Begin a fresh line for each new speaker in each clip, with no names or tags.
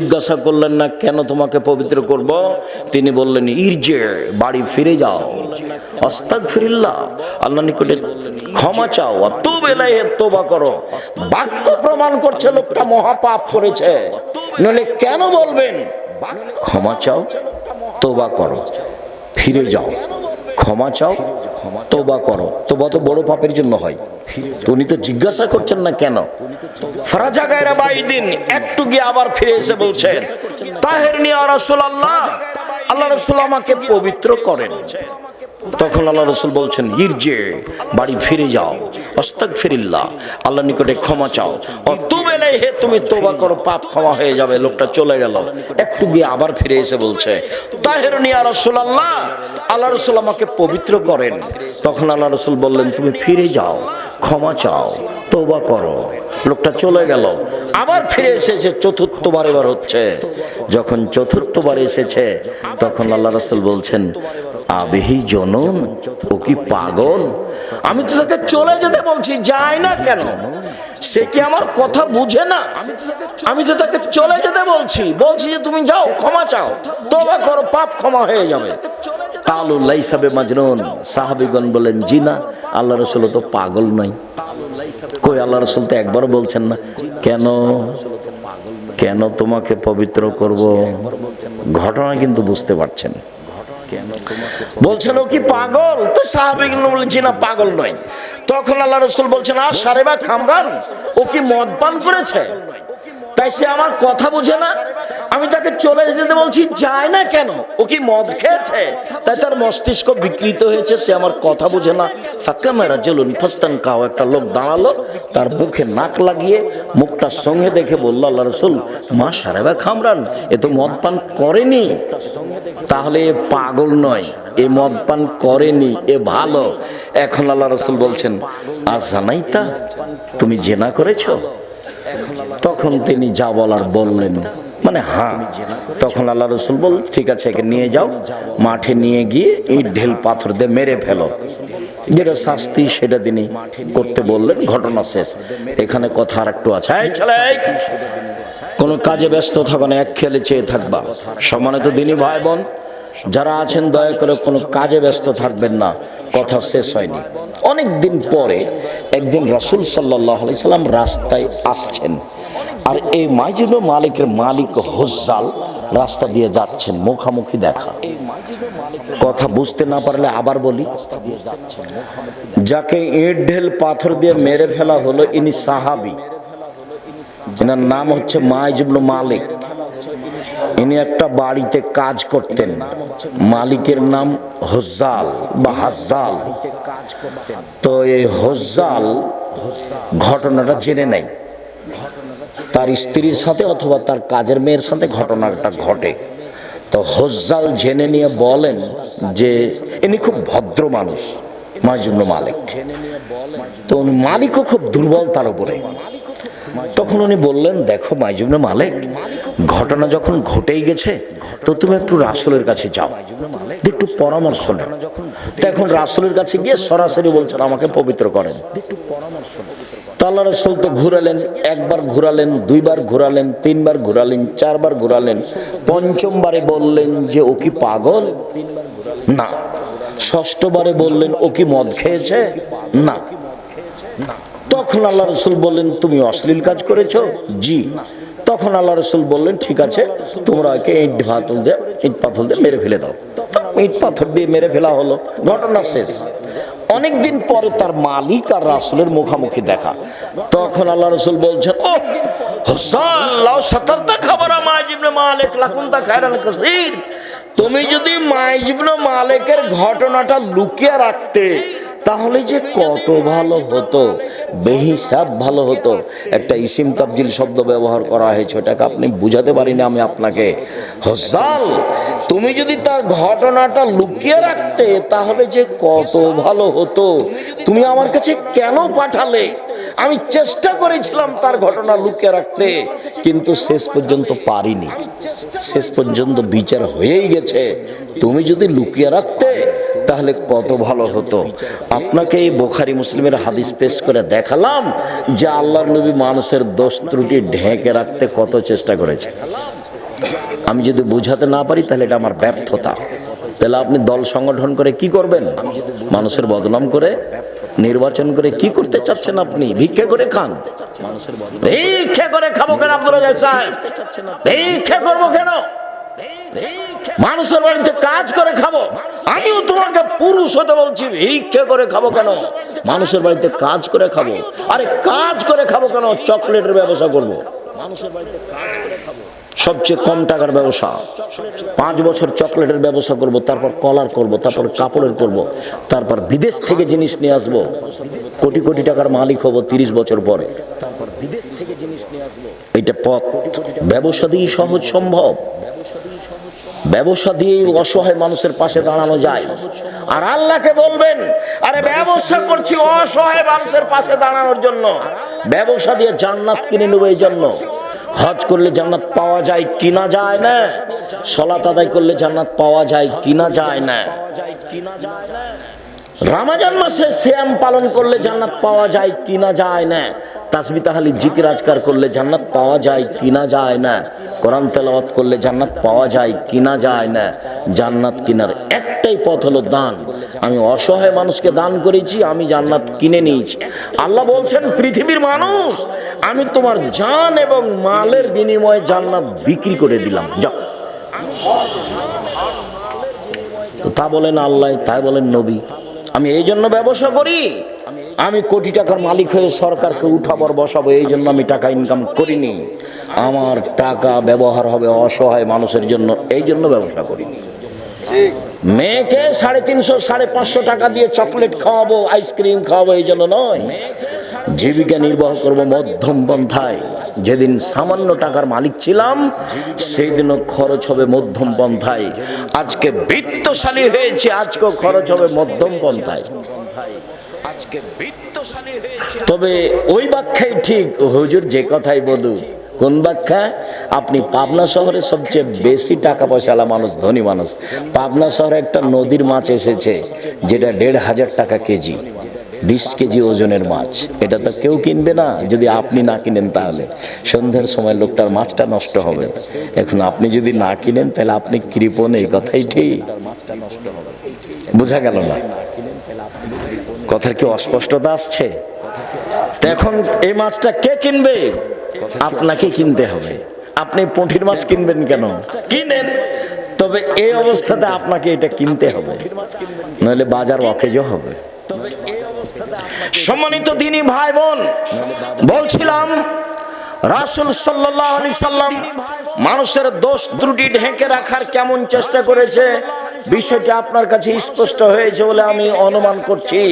জিজ্ঞাসা করলেন না, কেন তোমাকে পবিত্র করব? তিনি বললেন, ইরজে, বাড়ি ফিরে যাও। অস্তাক ফিরিল্লা আল্লাহ নিকটে ক্ষমা চাও তো বেলায় তোবা করো। বাক্য প্রমাণ করছে, লোকটা মহাপাপ করেছে। নইলে কেন বলবেন, ক্ষমা চাও তোবা করো, ফিরে যাও। ক্ষমা চাও তোবা করো। তোবা তো বড় পাপের জন্য হয়। উনি তো জিজ্ঞাসা করছেন না কেন? ফরাজা গায়রা বাইদিন একটু গিয়ে আবার ফিরে এসে বলছেন, তাহের নিয়া রাসূলুল্লাহ, আল্লাহ রসুল আমাকে পবিত্র করেন। তখন আল্লাহ রসুল বলছেন, ইরজে, বাড়ি ফিরে যাও। অস্তাক ফিরিল্লা আল্লাহ নিকটে ক্ষমা চাও। অত বেলায় হে তুমি তোবা করো, পাপ ক্ষমা হয়ে যাবে, লোকটা চলে গেল। একটু গিয়ে আবার ফিরে এসে বলছে তাহের নিয়া রসুল আল্লাহ আল্লাহ রসুল আমাকে পবিত্র করেন। তখন আল্লাহ রসুল বললেন, তুমি ফিরে যাও, ক্ষমা চাও তোবা করো। লোকটা চলে গেল। আবার ফিরে এসেছে, চতুর্থবার এবার হচ্ছে। যখন চতুর্থবার এসেছে, তখন আল্লাহ রসুল বলছেন আবেহি জনন? ও কি পাগল? আমি তো তাকে চলে যেতে বলছি যায় না কেন? সে কি আমার কথা বুঝে না? আমি তো তাকে চলে যেতে বলছি বলছি যে তুমি যাও, ক্ষমা চাও। তোবা করো, পাপ ক্ষমা হয়ে যাবে। কালুল্লাহ হিসাবে মাজনুন। সাহাবিগণ বলেন, জি না, আল্লাহ রসুল তো পাগল নয়। কই আল্লাহ রসুল তো একবারও বলছেন না। কেন? কেন তোমাকে পবিত্র করব? ঘটনা কিন্তু বুঝতে পারছেন। বলছেন ও কি পাগল? তো সাহাবিক বলছি না পাগল নয়। তখন আল্লাহ রসুল বলছেন আর সারে বা খামরান ও কি মদ পান করেছে? তাই সে আমার কথা বুঝে না। আমি তাকে চলে যেতে বলছি, যায় না কেন? ও কি মদ খেয়েছে? তাই তার মস্তিষ্ক বিকৃত হয়েছে, সে আমার কথা বুঝে না। ফাঁকা মেরা জলুন ফাস্তান কাও একটা লোক দাঁড়াল, তার মুখে নাক লাগিয়ে মুখটার সঙ্গে দেখে বলল, আল্লাহ রসুল, মা সারেবা খামরান, এ তো মদ পান করেনি। তাহলে পাগল নয়, এ মদ পান করেনি, এ ভালো। এখন আল্লাহ রসুল বলছেন আজ জানাইতা তুমি জেনা করেছ? তখন তিনি যা বলার বললেন। মানে হ্যাঁ তখন আল্লাহ রসুল বল ঠিক আছে, একে নিয়ে যাও, মাঠে নিয়ে গিয়ে ইট ঢেল পাথর দিয়ে মেরে ফেলো। যেটা শাস্তি, সেটা তিনি করতে বললেন, ঘটনা শেষ। এখানে কথা আর একটু আছে। এই এই! কোনো কাজে ব্যস্ত থাকো না, এক খেলে চেয়ে থাকবা। সম্মানিত দিনী ভাই বোন যারা আছেন, দয়া করে কোনো কাজে ব্যস্ত থাকবেন না। কথা শেষ হয়নি। অনেক দিন পরে একদিন রাসুল সাল্লাহ সাল্লাম রাস্তায় আসছেন। আর এই মাইজুল মালিকের মালিক হোজ্জাল রাস্তা দিয়ে যাচ্ছেন, মুখামুখি দেখা। কথা বুঝতে না পারলে আবার বলি। যাকে ইট, ঢেল, পাথর দিয়ে মেরে ফেলা হলো, ইনি সাহাবি। এনার নাম হচ্ছে মাইজুবনু মালিক। ইনি একটা বাড়িতে কাজ করতেন। মালিকের নাম হজ্জাল বা হাজ্জাল। তো এই হজ্জাল ঘটনাটা জেনে নেই তার স্ত্রীর সাথে অথবা তার কাজের মেয়ের সাথে ঘটনাটা ঘটে। তো হজ্জাল জেনে নিয়ে বলেন যে ইনি খুব ভদ্র মানুষ, মাজুবনু মালিক। তো উনি মালিকও খুব দুর্বল তার উপরে। তখন উনি বললেন, দেখো মাইজুবনে মালিক, ঘটনা যখন ঘটেই গেছে তো তুমি একটু রাসুলের কাছে যাও, একটু পরামর্শ নাও। তো এখন রাসুলের কাছে গিয়ে সরাসরি বলছেন, আমাকে পবিত্র করেন। তো আল্লাহ রসুল তো ঘুরালেন, একবার ঘুরালেন, দুইবার ঘুরালেন, তিনবার ঘুরালেন, চারবার ঘুরালেন, পঞ্চমবারে বললেন যে, ও কি পাগল? না। ষষ্ঠবারে বললেন, ও কি মদ খেয়েছে? না। তখন আল্লাহ রসুল বললেন, তুমি অশ্লীল কাজ করেছ? জি। তখন আল্লাহ রসুল বললেন, ঠিক আছে, তোমরা একে ইট পাথর দিয়ে, ইট পাথর দিয়ে মেরে ফেলে দাও। ইট পাথর দিয়ে মেরে ফেলা হলো, ঘটনা শেষ। অনেকদিন পরে তার মালিক আর রাসুলের মুখামুখি দেখা। তখন আল্লাহ রসুল বলছেন ও তুমি যদি মালিকের ঘটনাটা লুকিয়ে রাখতে, তাহলে যে কত ভালো হতো। বেহিসাব ভালো হতো। একটা ইসিম তাবজিল শব্দ ব্যবহার করা হয়েছে, ওটাকে আপনি বুঝাতে পারিনি আমি আপনাকে। হসাল তুমি যদি তার ঘটনাটা লুকিয়ে রাখতে, তাহলে যে কত ভালো হতো। তুমি আমার কাছে কেন পাঠালে? আমি চেষ্টা করেছিলাম তার ঘটনা লুকিয়ে রাখতে, কিন্তু শেষ পর্যন্ত পারিনি। শেষ পর্যন্ত বিচার হয়েই গেছে। তুমি যদি লুকিয়ে রাখতে তাহলে কত ভালো হতো। আপনাকে এই বোখারি মুসলিমের হাদিস পেশ করে দেখালাম যে আল্লাহর নবী মানুষের দোষ ত্রুটি ঢেকে রাখতে কত চেষ্টা করেছে। আমি যদি বোঝাতে না পারি তাহলে এটা আমার ব্যর্থতা। তাহলে আপনি দল সংগঠন করে কি করবেন? মানুষের বদনাম করে নির্বাচন করে কি করতে চাচ্ছেন আপনি? ভিক্ষা করে খান। ভিক্ষা করে খাব কেন সাহেব ভিক্ষা করব কেন? মানুষের বাড়িতে কাজ করে খাব। আমিও তোমাকে পুরুষ হতে বলছি, ভিক্ষা করে খাব কেন? মানুষের বাড়িতে কাজ করে খাব। আরে কাজ করে খাব কেন? চকলেটের ব্যবসা করব। মানুষের বাড়িতে কাজ করে খাব সবচেয়ে কম টাকার ব্যবসা। পাঁচ বছর চকলেটের ব্যবসা করব, তারপর কলার করব, তারপর কাপড়ের করব, তারপর বিদেশ থেকে জিনিস নিয়ে আসব। কোটি কোটি টাকার মালিক হব তিরিশ বছর পরে। তারপর বিদেশ থেকে জিনিস নিয়ে আসব এইটা পথ। ব্যবসা দিয়ে সহজ সম্ভব। ব্যবসা দিয়ে অসহায় মানুষের পাশে দাঁড়ানো যায়। আর আল্লাহকে বলবেন, আরে ব্যবসা করছি অসহায় মানুষের পাশে দাঁড়ানোর জন্য। ব্যবসা দিয়ে জান্নাত কিনে নেব এই জন্য। হজ করলে জান্নাত পাওয়া যায় কিনা যায় না। সলাত আদায় করলে জান্নাত পাওয়া যায় কিনা যায় না। রামাজান মাসে শ্যাম পালন করলে জান্নাত পাওয়া যায় কিনা যায় না। তাসবি তাহালি জিকির, আজকার করলে জান্নাত পাওয়া যায় কিনা যায় না। কোরআন তেলাওয়াত করলে জান্নাত পাওয়া যায় কিনা যায় না, জান্নাত কিনার একটাই পথ হলো দান। আমি অসহায় মানুষকে দান করেছি, আমি জান্নাত কিনে নিয়েছি। আল্লাহ বলছেন, পৃথিবীর মানুষ, আমি তোমার জান এবং মালের বিনিময়ে জান্নাত বিক্রি করে দিলাম। যাও। তা বলেন আল্লাহ, তাই বলেন নবী। আমি এই জন্য ব্যবসা করি, আমি কোটি টাকার মালিক হয়ে সরকারকে উঠাবার বসাবো, এই জন্য আমি টাকা ইনকাম করিনি। আমার টাকা ব্যবহার হবে অসহায় মানুষের জন্য, এই জন্য ব্যবসা করিনি। মেয়েকে সাড়ে তিনশো, সাড়ে পাঁচশো টাকা দিয়ে চকলেট খাওয়াবো, আইসক্রিম খাওয়াবো, এই জন্য নয়। জীবিকা নির্বাহ করব মধ্যম পন্থায়। যেদিন সামান্য টাকার মালিক ছিলাম সেই দিনও খরচ হবে মধ্যম পন্থায়। আজকে বৃত্তশালী হয়েছে, আজকেও খরচ হবে মধ্যম পন্থায়। তবে ওই ব্যাখ্যাই ঠিক, হুজুর যে কথাই বলু কোন ব্যাখ্যা? আপনি পাবনা শহরে সবচেয়ে বেশি টাকা পয়সালা মানুষ, ধনী মানুষ। পাবনা শহরে একটা নদীর মাছ এসেছে, যেটা দেড় হাজার টাকা কেজি, বিশ কেজি ওজনের মাছ। এটা তো কেউ কিনবে না, যদি আপনি না কিনেন তাহলে। সন্ধ্যার সময় লোকটার মাছটা নষ্ট হবে। এখন আপনি যদি না কিনেন, তাহলে আপনি কৃপণ, এই কথাই ঠিক। বোঝা গেল না? কথার কি অস্পষ্টতা আসছে? এখন এই মাছটা কে কিনবে? আপনাকে কিনতে হবে। আপনি পুঁটির মাছ কিনবেন কেন? কিনেন। তবে এই অবস্থাতে আপনাকে এটা কিনতে হবে। নইলে বাজার অকেজো হবে। সম্মানিত দিনী ভাই বোন বলছিলাম রাসুল সাল্লাহ আলি সাল্লাম মানুষের দোষ ত্রুটি ঢেকে রাখার কেমন চেষ্টা করেছে বিষয়টি আপনার কাছে স্পষ্ট হয়েছে বলে আমি অনুমান করছি।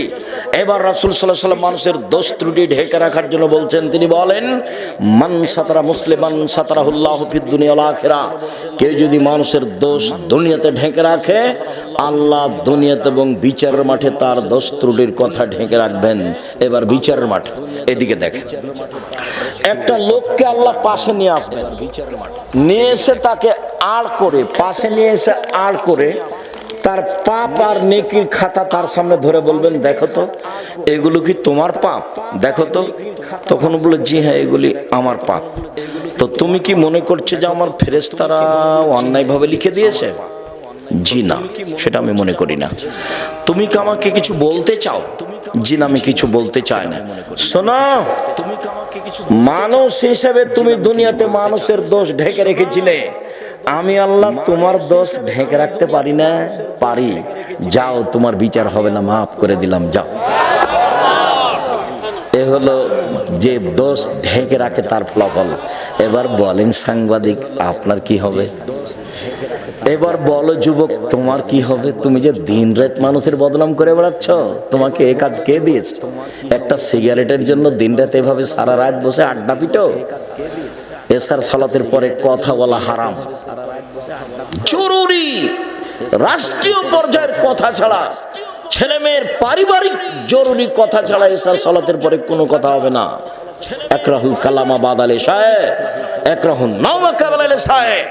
এবার রাসুল সাল্লাহ সাল্লাম মানুষের দোষ ত্রুটি ঢেকে রাখার জন্য বলছেন, তিনি বলেন, মান সাতারা মুসলিমান সাতারাহুল্লাহ দুনিয়া আখেরা। কেউ যদি মানুষের দোষ দুনিয়াতে ঢেকে রাখে, আল্লাহ দুনিয়াতে এবং বিচারের মাঠে তার দোষ ত্রুটির কথা ঢেকে রাখবেন। এবার বিচারের মাঠে, এদিকে দেখেন। একটা লোককে আল্লাহ পাশে নিয়ে আসবেন নিয়ে এসে তাকে আড় করে, পাশে নিয়ে এসে আড় করে তার পাপ আর নেকির খাতা তার সামনে ধরে বলবেন, দেখো তো, এগুলো কি তোমার পাপ? দেখো তো। তখন বলে, জি হ্যাঁ এগুলি আমার পাপ। তো তুমি কি মনে করছ যে আমার ফেরেস্তারা অন্যায়ভাবে লিখে দিয়েছে? জি না, সেটা আমি মনে করি না। তুমি কি আমাকে কিছু বলতে চাও? জি না, আমি কিছু বলতে চাই না। শোনো তুমি মানুষ হিসেবে তুমি দুনিয়াতে মানুষের দোষ ঢেকে রেখেছিলে। আমি আল্লাহ তোমার দোষ ঢেকে রাখতে পারি না, পারি। যাও, তোমার বিচার হবে না, মাফ করে দিলাম, যাও। এ হলো যে দোষ ঢেকে রাখে তার ফলাফল। এবার বলেন সাংবাদিক, আপনার কি হবে? এবার বলো যুবক, তোমার কি হবে? তুমি যে দিন রাত মানুষের বদনাম করে বেড়াচ্ছ, তোমাকে এ কাজ কে দিয়েছে? একটা সিগারেটের জন্য দিন রাত এভাবে সারা রাত বসে আড্ডা পিটো এসার সালাতের পরে কথা বলা হারাম। জরুরি। রাষ্ট্রীয় পর্যায়ের কথা ছাড়া ছেলে মেয়ের পারিবারিক জরুরি কথা ছাড়া এসার সালাতের পরে কোনো কথা হবে না। একরাহুল কালামা বাদালে সাহেব, একরাহুল নাওমা কাবালে সাহেব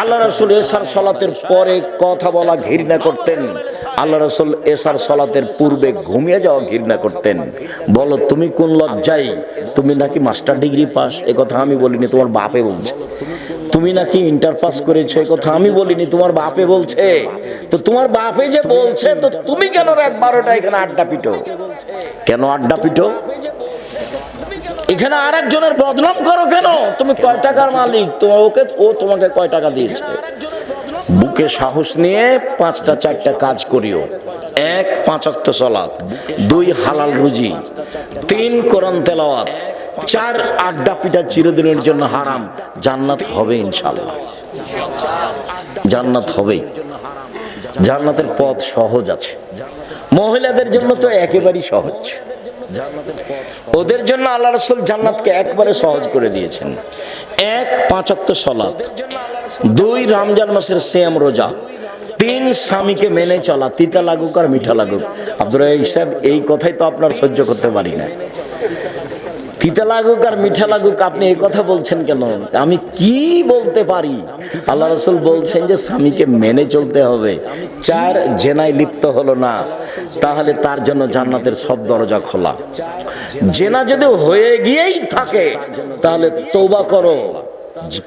আল্লাহ রসুল এসার সলাতের পরে কথা বলা, ঘৃণা করতেন। আল্লাহ রসুল এসার সলাতের পূর্বে ঘুমিয়ে যাওয়া, ঘৃণা করতেন। বলো, তুমি কোন লজ্জাই তুমি নাকি মাস্টার ডিগ্রি পাস? এ কথা আমি বলিনি, তোমার বাপে বলছে। তুমি নাকি ইন্টার পাস করেছ? এই কথা আমি বলিনি, তোমার বাপে বলছে। তো তোমার বাপে যে বলছে, তো তুমি কেন রাত বারোটা এখানে আড্ডা পিটো? কেন আড্ডা পিটো? এখানে আর একজনের বদনাম করো কেন? তুমি কয় টাকার মালিক? তোমার ওকে, ও তোমাকে কয় টাকা দিয়েছে? বুকে সাহস নিয়ে পাঁচটা, চারটা কাজ করিও। এক পাঁচক্ত সলাৎ দুই, হালাল রুজি। তিন, কোরআন তেলাওয়াত। চার, আড্ডা পিঠা চিরদিনের জন্য হারাম। জান্নাত হবে ইনশাল্লাহ জান্নাত হবেই। জান্নাতের পথ সহজ আছে। মহিলাদের জন্য তো একেবারেই সহজ। ওদের জন্য আল্লাহ রসুল জান্নাতকে একবারে সহজ করে দিয়েছেন। এক পাঁচাত্ত সলাদ দুই রমজান মাসের সেম রোজা। তিন স্বামীকে মেনে চলা তিতা লাগুক আর মিঠা লাগুক। আব্দুর রহিম সাহেব এই কথাই তো আপনার সহ্য করতে পারি না। তিতা লাগুক আর মিঠা লাগুক, আপনি এই কথা বলছেন কেন? আমি কি বলতে পারি? আল্লাহ রসুল বলছেন যে স্বামীকে মেনে চলতে হবে। চার জেনায় লিপ্ত হলো না, তাহলে তার জন্য জান্নাতের সব দরজা খোলা। জেনা যদি হয়ে গিয়েই থাকে, তাহলে তৌবা করো।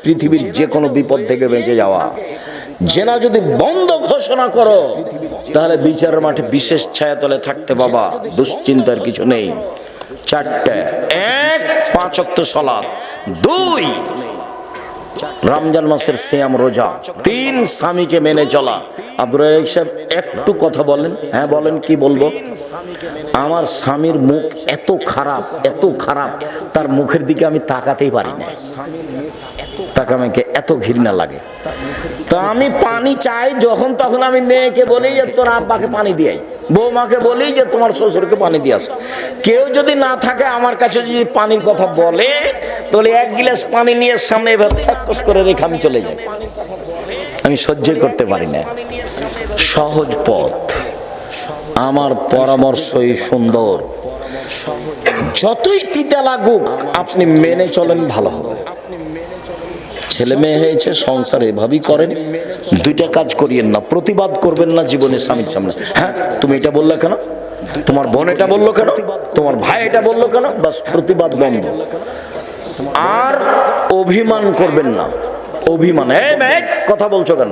পৃথিবীর যে কোনো বিপদ থেকে বেঁচে যাওয়া। জেনা যদি বন্ধ ঘোষণা করো, তাহলে বিচারের মাঠে বিশেষ ছায়াতলে থাকতে বাবা, দুশ্চিন্তার কিছু নেই। চারটে। এক পাঁচ অক্ত সলাপ দুই। রমজান মাসের সিয়াম রোজা। তিন স্বামীকে মেনে চলা। সাহেব একটু কথা বলেন। হ্যাঁ বলেন কি বলব? আমার স্বামীর মুখ এত খারাপ এত খারাপ। তার মুখের দিকে আমি তাকাতেই পারি না। তাকে আমাকে এত ঘৃণা লাগে। আমি পানি চাই যখন তখন আমি মেয়েকে বলি যে, তোর আব্বাকে পানি দিয়াই বৌমাকে বলি যে, তোমার শ্বশুরকে পানি দিয়ে আসো। কেউ যদি না থাকে, আমার কাছে যদি পানির কথা বলে, তাহলে এক গিলাস পানি নিয়ে সামনে থাকস করে রেখে আমি চলে যাই। আমি সহ্যই করতে পারি না। সহজ পথ। আমার পরামর্শই সুন্দর। যতই তিতা লাগুক, আপনি মেনে চলেন ভালো হবে। ছেলে মেয়ে হয়েছে, সংসার এভাবেই করেন। দুইটা কাজ করিয়েন না, প্রতিবাদ করবেন না জীবনে স্বামীর সামনে। হ্যাঁ তুমি এটা বললে কেন? তোমার বোন এটা বলল কেন? তোমার ভাই এটা বলল কেন? বাস, প্রতিবাদ বন্ধ। আর অভিমান করবেন না। অভিমান কথা বলছো কেন?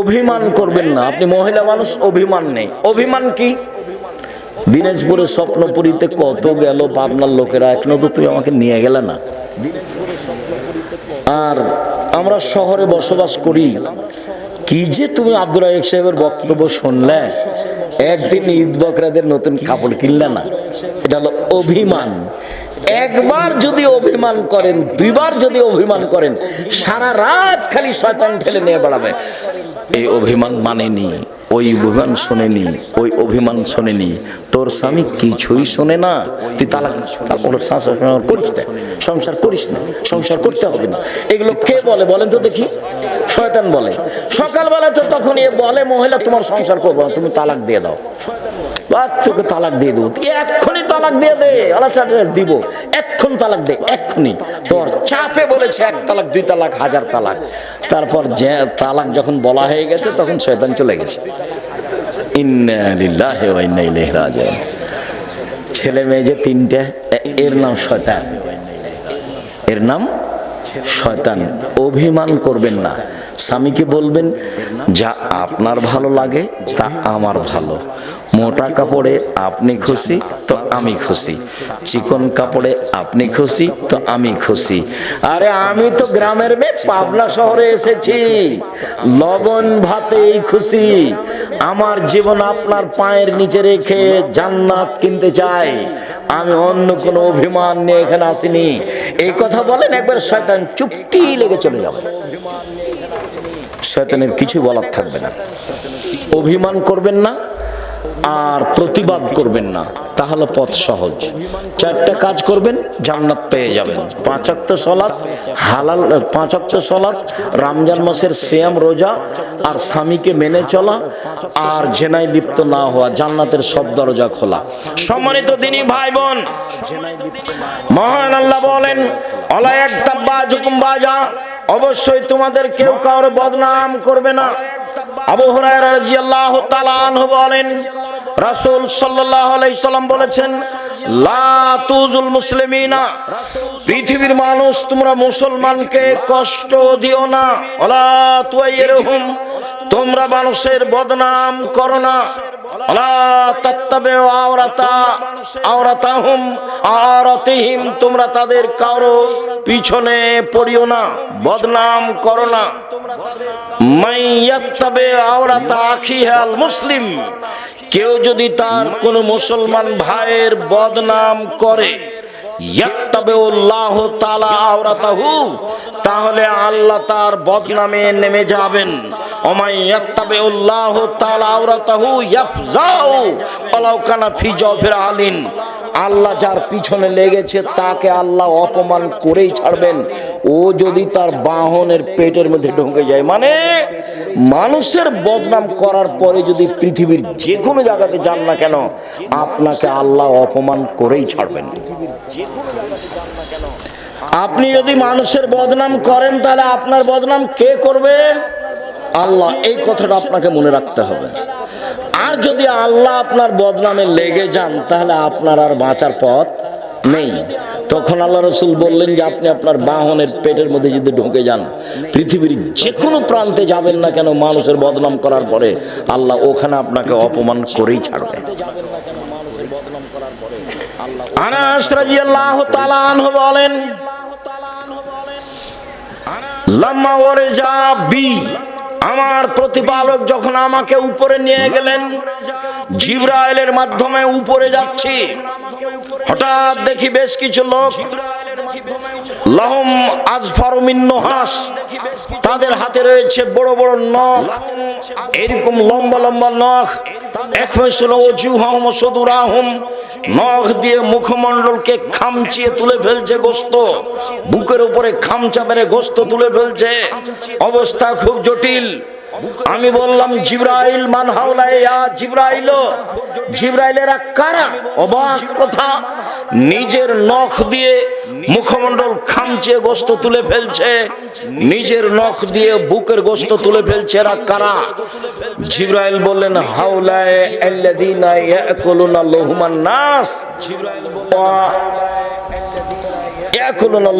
অভিমান করবেন না। আপনি মহিলা মানুষ, অভিমান নেই। অভিমান কি? দিনাজপুরে স্বপ্নপুরীতে কত গেল পাবনার লোকেরা? এখনও তো তুই আমাকে নিয়ে গেলে না। আর আমরা শহরে বসবাস করি। কি যে তুমি আব্দুল রাহিক সাহেবের বক্তব্য শুনলে? একদিন ঈদ বকরাদের নতুন কাপড় কিনলে না? এটা হলো অভিমান। একবার যদি অভিমান করেন, দুইবার যদি অভিমান করেন, সারা রাত খালি শয়তান ঠেলে নিয়ে বেড়াবে। এই অভিমান মানেনি, ওই অভিমান শোনেনি, ওই অভিমান শোনেনি। তোর স্বামী কিছুই শোনে না। তুই তালাক ওর সংসার করিস না। সংসার করিস না। সংসার করতে হবে না। এগুলো কে বলে বলেন তো দেখি? শয়তান বলে। সকালবেলা তো তখন এ বলে, মহিলা, তোমার সংসার করব না, তুমি তালাক দিয়ে দাও। বা তোকে তালাক দিয়ে দেবো। এক্ষুনি তালাক দিয়ে দে। আল্লাহ দিব। এক্ষুন তালাক দে, এক্ষুনি। তোর চাপে বলেছে এক তালাক, দুই তালাক, হাজার তালাক। তারপর যে তালাক যখন বলা হয়ে গেছে, তখন শয়তান চলে গেছে। ছেলে মেয়ে যে তিনটে, এর নাম শয়তান। এর নাম শয়তান। অভিমান করবেন না। স্বামীকে বলবেন, যা আপনার ভালো লাগে, তা আমার ভালো। মোটা কাপড়ে আপনি খুশি, তো আমি খুশি। চিকন কাপড়ে আপনি খুশি, তো আমি খুশি। আরে, আমি তো গ্রামের মেয়ে, পাবনা শহরে এসেছি। লবণ ভাতেই খুশি। আমার জীবন আপনার পায়ের নিচে রেখে জান্নাত কিনতে চাই। আমি অন্য কোনো অভিমান নিয়ে এখানে আসিনি। এই কথা বলেন, একবার শয়তান চুপটি লেগে চলে যাবে। শয়তানের কিছু বলার থাকবে না। অভিমান করবেন না। আর প্রতিবাদ করবেন না, তাহলে পথ সহজ। চারটা কাজ করবেন, জান্নাত পেয়ে যাবেন। পাঁচাক্ত সলাৎ হালাল পাঁচাক্ত সলাৎ রমজান মাসের শ্যাম রোজা, আর স্বামীকে মেনে চলা, আর জেনায় লিপ্ত না হওয়া, জান্নাতের সব দরজা খোলা। সম্মানিত তিনি ভাই বোন মহান আল্লাহ বলেন অলা একটা বাজুকুম বাজা অবশ্যই তোমাদের কেউ কারোর বদনাম করবে না। আবু হুরায়রা রাদিয়াল্লাহু তাআলা বলেন, রাসূল সাল্লাম বলেছেন পৃথিবীর মানুষ তোমরা মুসলমানকে কষ্ট দিও না ওলা তোমরা মানুষের বদনাম করো না আওরাতা তোমরা তাদের কারও পিছনে পড়িও না, বদনাম করো না। মুসলিম। কেউ যদি তার কোন মুসলমান ভাইয়ের বদনাম করে তাহলে আল্লাহ তার বদনামে নেমে যাবেন। আল্লাহ যার পিছনে লেগেছে, তাকে আল্লাহ অপমান করেই ছাড়বেন। ও যদি তার বাহনের পেটের মধ্যে ঢুকে যায় মানে মানুষের বদনাম করার পরে যদি পৃথিবীর যে কোনো জায়গাতে যান না কেন, আপনাকে আল্লাহ অপমান করেই ছাড়বেন। আপনি যদি মানুষের বদনাম করেন, তাহলে আপনার বদনাম কে করবে? আল্লাহ, এই কথাটা আপনাকে মনে রাখতে হবে। আর যদি আল্লাহ আপনার বদনামে লেগে যান, তাহলে আপনার আর বাঁচার পথ নেই। তখন আল্লাহ রসুল বললেন যে, আপনি আপনার বাহনের পেটের মধ্যে যদি ঢুকে যান, পৃথিবীর যে কোনো প্রান্তে যাবেন না কেন মানুষের বদনাম করার পরে আল্লাহ ওখানে আপনাকে অপমান করেই ছাড়বে। বলেন বি আমার প্রতিপালক যখন আমাকে উপরে নিয়ে গেলেন, জিব্রাইলের মাধ্যমে উপরে যাচ্ছি হঠাৎ দেখি বেশ কিছু লোক তাদের হাতে রয়েছে বড় বড় নখ। এরকম লম্বা লম্বা নখ। এক নখ দিয়ে মুখমণ্ডলকে খামচিয়ে তুলে ফেলছে গোস্ত। বুকের উপরে খামচা মেরে গোস্ত তুলে ফেলছে। অবস্থা খুব জটিল। আমি বললাম, জিব্রাইল মান হাওলাইয়া জিব্রাইল। জিব্রাইলেরা কারা? অবাক কথা, নিজের নখ দিয়ে মুখমণ্ডল খামচে গোস্ত তুলে ফেলছে। নিজের নখ দিয়ে বুকের গোস্ত তুলে ফেলছে এরা কারা? জিব্রাইল বললেন, হাওলায় আল্লাযীনা ইয়াকুলুনা লহুমান নাস। ইয়াকুলুনা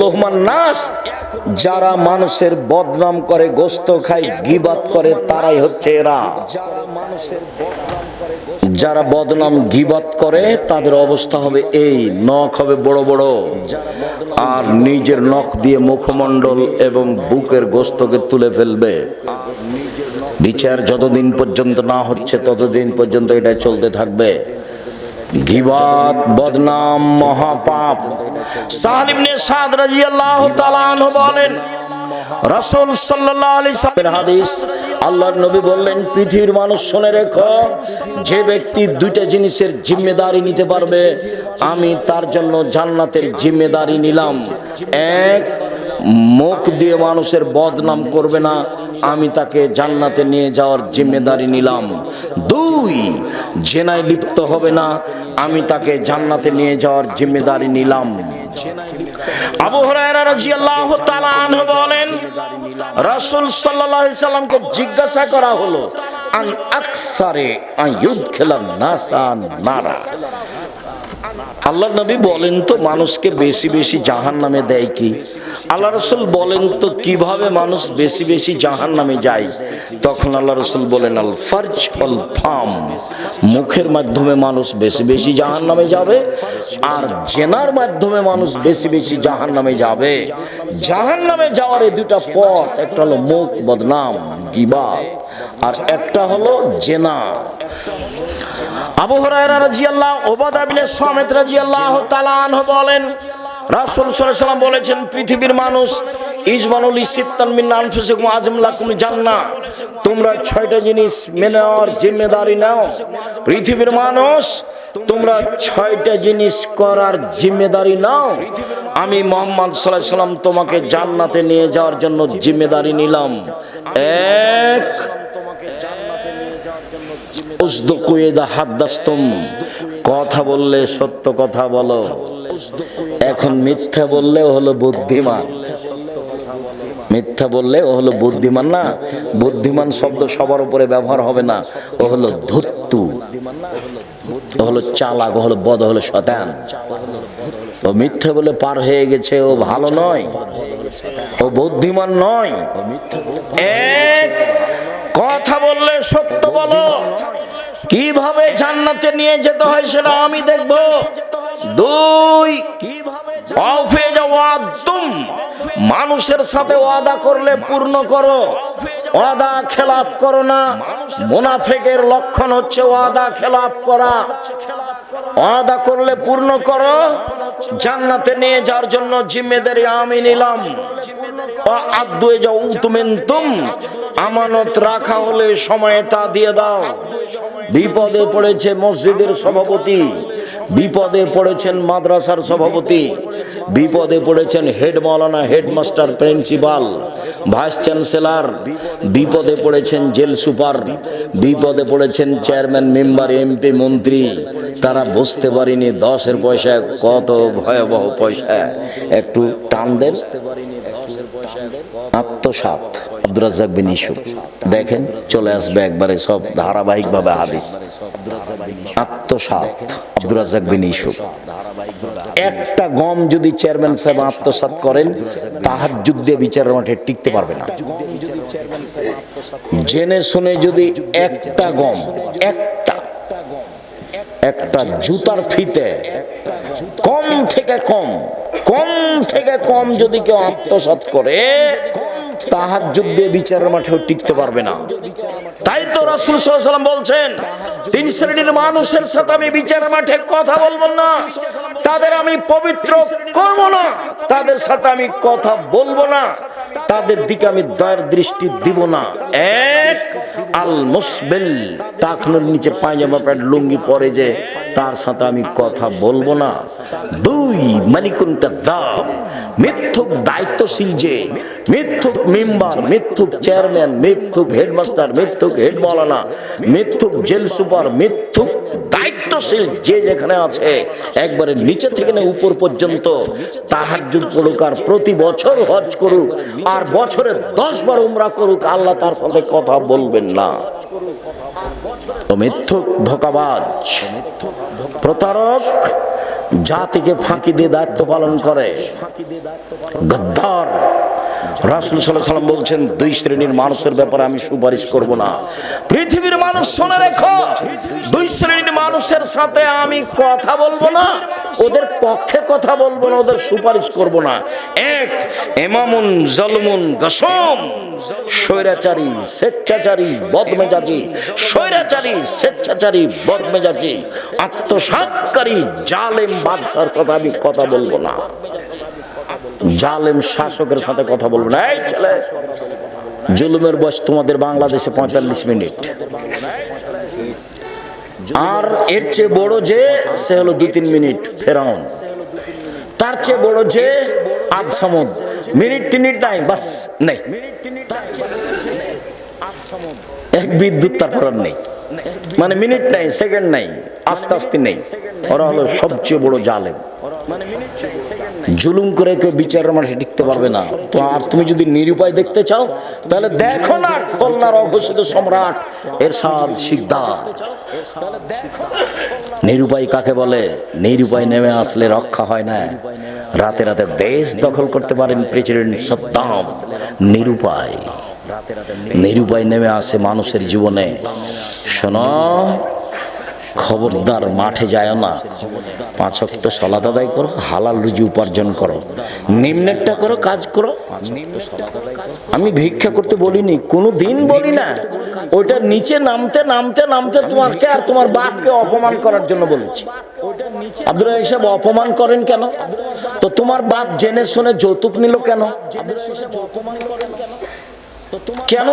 লহুমান নাস, যারা মানুষের বদনাম করে, গোস্ত খায় গিবাত করে, তারাই হচ্ছে এরা। যারা বদনাম গিবাত করে, তাদের অবস্থা হবে এই, নখ হবে বড় বড়। আর নিজের নখ দিয়ে মুখমণ্ডল এবং বুকের গোস্তকে তুলে ফেলবে। বিচার যতদিন পর্যন্ত না হচ্ছে, ততদিন পর্যন্ত এটা চলতে থাকবে। গিবাত বদনাম, মহাপাপ। সালিমনে সাদ রাদিয়াল্লাহু তাআলা আনহু বলেন, রাসূল হাদিস, আল্লাহর নবী বললেন, পৃথিবীর মানুষ শুনে রেখো, যে ব্যক্তি দুইটা জিনিসের জিম্মেদারি নিতে পারবে, আমি তার জন্য জান্নাতের জিম্মেদারি নিলাম। এক, মুখ দিয়ে মানুষের বদনাম করবে না। আমি তাকে জান্নাতে নিয়ে যাওয়ার জিম্মেদারি নিলাম। দুই, জেনায় লিপ্ত হবে না, আমি তাকে জান্নাতে নিয়ে যাওয়ার জিম্মেদারি নিলাম। আবু হুরায়রা রাদিয়াল্লাহু তাআলা আনহু বলেন, রাসূল সাল্লাল্লাহু আলাইহি সাল্লামকে জিজ্ঞাসা করা হলো, আন আকসারে আইয়ুদখিলান নাসান নারা? আল্লাহ নবী বলেন তো, মানুষকে বেশি বেশি জাহান নামে দেয় কি? আল্লাহ রসুল বলেন তো, কীভাবে মানুষ বেশি বেশি জাহান নামে যায়? তখন আল্লাহ রসুল বলেন, আল ফার্জ অল ফাম। মুখের মাধ্যমে মানুষ বেশি বেশি জাহান নামে যাবে, আর জেনার মাধ্যমে মানুষ বেশি বেশি জাহান নামে যাবে। জাহান নামে যাওয়ার এই দুটা পথ, একটা হলো মুখ বদনাম, গিবাদ, আর একটা হলো জেনা। আবু হুরায়রা রাদিয়াল্লাহু ওবাদা বিন সামিত রাদিয়াল্লাহু তাআলা আনহু বলেন, রাসূল সাল্লাম বলেছেন, পৃথিবীর মানুষ, ইজমানুল ইসিত্তান মিন আনফুসিকুম আজম লাকুম জান্নাহ। তোমরা ছয়টা জিনিস মেনে নেওয়ার জিম্মেদারি নাও। পৃথিবীর মানুষ, তোমরা ছয়টা জিনিস করার জিম্মেদারি নাও। আমি মোহাম্মদ সাল্লাম তোমাকে জান্নাতে নিয়ে যাওয়ার জন্য জিম্মেদারি নিলাম। এক হাদ্দাসতুম। কথা বললে সত্য কথা বলো। এখন মিথ্যা বললে ও হলো বুদ্ধিমান। মিথ্যা বললে ও হলো বুদ্ধিমান না। বুদ্ধিমান শব্দ সবার উপরে ব্যবহার হবে না। ও হলো ধুত্তু। হলো চালাক, ও হলো বদ হলো শতান ও মিথ্যে বলে পার হয়ে গেছে, ও ভালো নয়। ও বুদ্ধিমান নয়। কথা বললে সত্য বলো। কীভাবে জান্নাতে নিয়ে যেতে হয় সেটা আমি দেখব। দুই মানুষের সাথে ওয়াদা করলে পূর্ণ করো। ওয়াদা খেলাপ করো না। মুনাফেকের লক্ষণ হচ্ছে ওয়াদা খেলাপ করা। ওয়াদা করলে পূর্ণ করো। জান্নাতে নিয়ে যাওয়ার জন্য জিম্মেদারি আমি নিলাম। আমানত রাখা হলে সময়ে তা দিয়ে দাও। বিপদে পড়েছে মসজিদের সভাপতি, বিপদে পড়েছেন মাদ্রাসার সভাপতি, বিপদে পড়েছেন হেড মৌলানা হেডমাস্টার প্রিন্সিপাল, ভাইস চ্যান্সেলার, বিপদে পড়েছেন জেল সুপার, বিপদে পড়েছেন চেয়ারম্যান, মেম্বার, এমপি, মন্ত্রী, তারা বুঝতে পারিনি দশের পয়সা কত ভয়াবহ পয়সা। একটু টান দেন। আত্মসাত। আব্দুর বিন ইসুফ দেখেন, চলে আসবে একবারে সব হাদিস। আত্মসাত বিন ইসুফ একটা গম যদি চেয়ারম্যান সাহেব আত্মসাত করেন তাহার যুদ্ধে বিচারের মাঠে টিকতে পারবে না। জেনে শুনে যদি একটা গম, একটা একটা জুতার ফিতে, কম থেকে কম কম থেকে কম যদি কেউ আত্মসাত করে তাহার যুদ্ধে বিচারের মাঠেও টিকতে পারবে না। তাই তো রাসুল সাল্লাম বলছেন, তিন শ্রেণির মানুষের সাথে আমি বিচারের মাঠে কথা বলব না। তাদের আমি পবিত্র করব না। তাদের সাথে আমি কথা বলব না। তাদের দিকে আমি দয়ের দৃষ্টি দিব না। এক, আল মুসবেল, টাকনোর নিচে পায়জামা প্যান্ট লুঙ্গি পরে যে তার সাথে আমি কথা বলব না। দুই মালিকুনটা দাম মিথ্যুক দায়িত্বশীল যে, মিথ্যুক মেম্বার, মিথ্যুক চেয়ারম্যান, মিথ্যুক হেডমাস্টার, মিথ্যুক হেড মৌলানা, মিথ্যুক জেল সুপার, মিথ্যুক দায়িত্বশীল যে যেখানে আছে, একবারে নিচে থেকে না উপর পর্যন্ত তাহাজ্জুদ পড়ুক আর প্রতি বছর হজ করুক, আর বছরে দশ বার উমরা করুক, আল্লাহ তার সাথে কথা বলবেন না। মিথ্যুক ধোকাবাজ, প্রতারক জাতিকে ফাঁকি দিয়ে দায়িত্ব পালন করে, গদ্দার রাসুল সাল্লাহ সাল্লাম বলছেন, দুই শ্রেণির মানুষের ব্যাপারে আমি সুপারিশ করব না। পৃথিবীর মানুষ শুনে রেখো, দুই শ্রেণির মানুষের সাথে আমি কথা বলব না, ওদের পক্ষে কথা বলব না, ওদের সুপারিশ করব না। এক, এমামুন জলমুন গসম, স্বৈরাচারী, স্বেচ্ছাচারী, বদমেজাজি, স্বৈরাচারী, স্বেচ্ছাচারী, বদমেজাজি, আত্মসাৎকারী, জালেম, বাদশার সাথে আমি কথা বলব না। জালেম শাসকের সাথে কথা বলব না। এই ছেলে, জুলুমের বয়স তোমাদের বাংলাদেশে পঁয়তাল্লিশ মিনিট। আর এর চেয়ে বড় যে, সে হলো দু তিন মিনিট ফেরাউন। তার চেয়ে বড় যে আধ সমুদ। মিনিট টিনিট নাই বাস, নেই। এক বিদ্যুৎ তারপর নেই। মানে মিনিট নাই, সেকেন্ড নাই, আস্তে আস্তে নেই। ওরা হলো সবচেয়ে বড় জালেম। জুলুম করে কেউ বিচারের মাঠে টিকতে পারবে না। তো আর তুমি যদি নিরুপায় দেখতে চাও, তাহলে দেখো না খুলনার অঘোষিত সম্রাট এরশাদ শিকদার। নিরুপায় কাকে বলে? নিরুপায় নেমে আসলে রক্ষা হয় না। রাতে রাতে দেশ দখল করতে পারেন প্রেসিডেন্ট সদ্দাম। নিরুপায়। নিরুপায় নেমে আসে মানুষের জীবনে। শোনো খবরদার মাঠে যায় না। পাঁচ অক্ট সলাদ আদায় করো, হালাল রুজি উপার্জন করো। নিম্নেরটা করো, কাজ করো। আমি ভিক্ষা করতে বলিনি কোনো দিন বলি না। ওইটা নিচে নামতে নামতে নামতে তোমাকে আর তোমার বাপকে অপমান করার জন্য বলেছি। আব্দুল সাহেব, অপমান করেন কেন? তো তোমার বাপ জেনে শুনে যৌতুক নিল কেন কেন?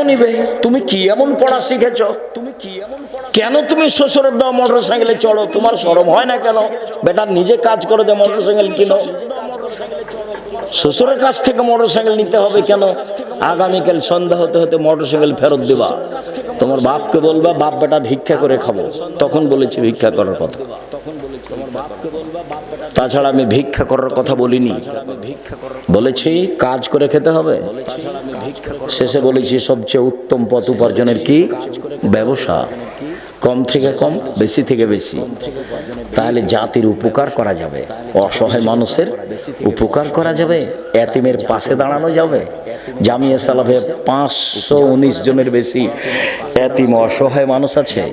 নিবে? তুমি কি এমন পড়া শিখেছ? তুমি কি এমন কেন তুমি শ্বশুরের দাও মোটর সাইকেলে চড়ো? তোমার সরম হয় না কেন? বেটা নিজে কাজ করে দে মোটর সাইকেল কিনো? শ্বশুরের কাছ থেকে মোটর সাইকেল নিতে হবে কেন? আগামীকাল সন্ধ্যা হতে হতে মোটর সাইকেল ফেরত দিবা। তোমার বাপকে বলবা বাপ বেটা ভিক্ষা করে খাব। তখন বলেছি ভিক্ষা করার কথা তাছাড়া আমি ভিক্ষা করার কথা বলিনি। বলেছি, কাজ করে খেতে হবে। শেষে বলেছি, সবচেয়ে উত্তম পথ উপার্জনের কি? ব্যবসা। কম থেকে কম, বেশি থেকে বেশি। তাহলে জাতির উপকার করা যাবে। অসহায় মানুষের উপকার করা যাবে। এতিমের পাশে দাঁড়ানো যাবে। জামিয়া সালাফে পাঁচশো উনিশ জনের বেশি এতিম অসহায় মানুষ আছে।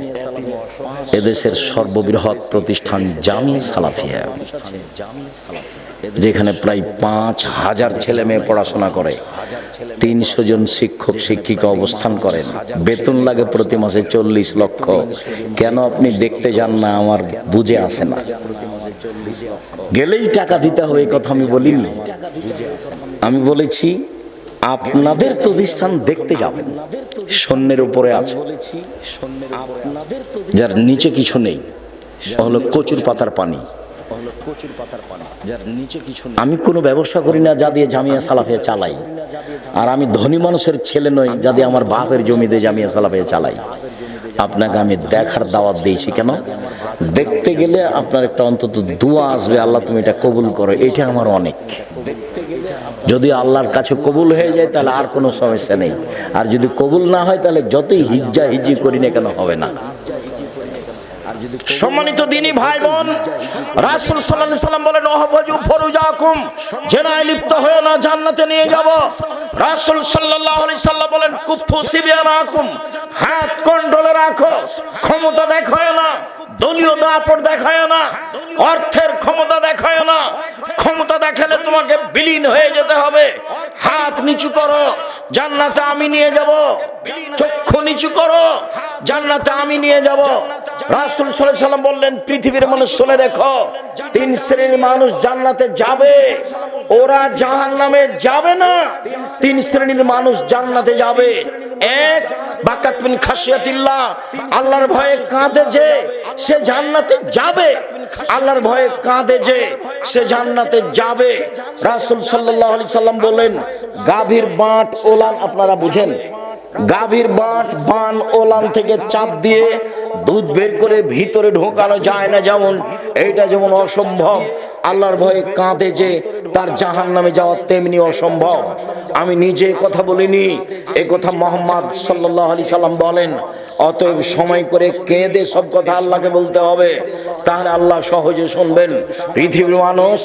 এদেশের সর্ববৃহৎ প্রতিষ্ঠান জামিয়া সালাফিয়া, যেখানে প্রায় পাঁচ হাজার ছেলে মেয়ে পড়াশোনা করে, তিনশো জন শিক্ষক, শিক্ষিকা অবস্থান করেন। বেতন লাগে প্রতি মাসে চল্লিশ লক্ষ। কেন আপনি দেখতে যান না, আমার বুঝে আসে না। গেলেই টাকা দিতে হবে কথা আমি বলিনি। আমি বলেছি, আপনাদের প্রতিষ্ঠান দেখতে যাবেন। সৈন্যের উপরে আছে। যার নিচে কিছু নেই হলো কচুর পাতার পানি। আমি কোনো ব্যবসা করি না যা দিয়ে জামিয়া সালাফিয়া চালাই। আর আমি ধনী মানুষের ছেলে নই যা দিয়ে আমার বাপের জমিতে জামিয়া সালাফিয়া চালাই। আপনাকে আমি দেখার দাওয়াত দিয়েছি কেন? দেখতে গেলে আপনার একটা অন্তত দোয়া আসবে আল্লাহ তুমি এটা কবুল করো এটা আমার অনেক। যদি আল্লাহর কাছে কবুল হয়ে যায়, তাহলে আর কোনো সমস্যা নেই। আর যদি কবুল না হয়, তাহলে যতই হিজ্জা হিজি করি না কেন হবে না। সম্মানিত দিনই ভাই বোন রাসূল আলাইহি সাল্লাম বলেন ওহবাজু ফরুজাকুম জেনায় লিপ্ত হয়ে না জান্নাতে নিয়ে যাব। রাসূল সাল্লাল্লাহু আলাইহি সাল্লাম বলেন কুফু সিবিয়ানাকুম হাত কন্ট্রোলে রাখো, ক্ষমতা দেখায় না। দলীয় দাপট দেখায় না, অর্থের ক্ষমতা দেখায় না। ক্ষমতা দেখালে তোমাকে বিলীন হয়ে যেতে হবে। হাত নিচু করো, জান্নাতে আমি নিয়ে যাব। চক্ষু নিচু করো, জান্নাতে আমি নিয়ে যাব। রাসূল সাল্লাম বললেন, পৃথিবীর মানুষ শুনে দেখো তিন শ্রেণির মানুষ জান্নাতে যাবে। ওরা জাহান্নামে যাবে না। তিন শ্রেণির মানুষ জান্নাতে যাবে। এক, বাকাত মিন খাসিয়াতিল্লাহ আল্লাহর ভয়ে কাঁদে যে সে জান্নাতে যাবে। আল্লাহর ভয়ে কাঁদে যে সে জান্নাতে যাবে। রাসূল সাল্লাল্লাহু আলাইহি সাল্লাম বলেন গাভীর বাঁট ওলান আপনারা বুঝেন। গাভীর বাঁট, বান ওলান থেকে চাপ দিয়ে দুধ বের করে ভিতরে ঢোকানো যায় না যেমন, এইটা যেমন অসম্ভব। আল্লাহর ভয়ে কাঁদে যে তার জাহান নামে যাওয়া তেমনি অসম্ভব। আমি নিজে কথা বলিনি, এ কথা মোহাম্মদ সাল্লাহ আলি সাল্লাম বলেন। অতএব সময় করে কেঁদে সব কথা আল্লাহকে বলতে হবে। তাহলে আল্লাহ সহজে শুনবেন। পৃথিবীর মানুষ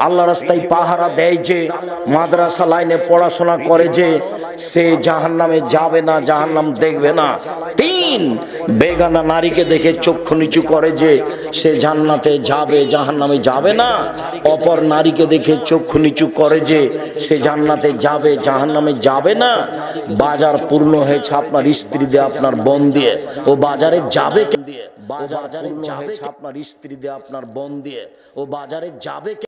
আল্লাহ রাস্তায় পাহারা দেয় যে, মাদ্রাসা লাইনে পড়াশোনা করে যে, সে জাহান নামে যাবে না জাহান নাম দেখবে না। তিন, বেগানা নারীকে দেখে চক্ষু নিচু করে যে, সে জান্নাতে যাবে জাহান নামে যাবে না। অপর নারীকে দেখে চক্ষু নিচু করে যে, সে জান্নাতে যাবে জাহান নামে যাবে না। বাজার পূর্ণ হয়েছে আপনার স্ত্রী দিয়ে, আপনার বোন দিয়ে। ও বাজারে যাবে দিয়ে? বাজারে যাবে আপনার স্ত্রী দিয়ে আপনার বোন দিয়ে। ও বাজারে যাবে কে?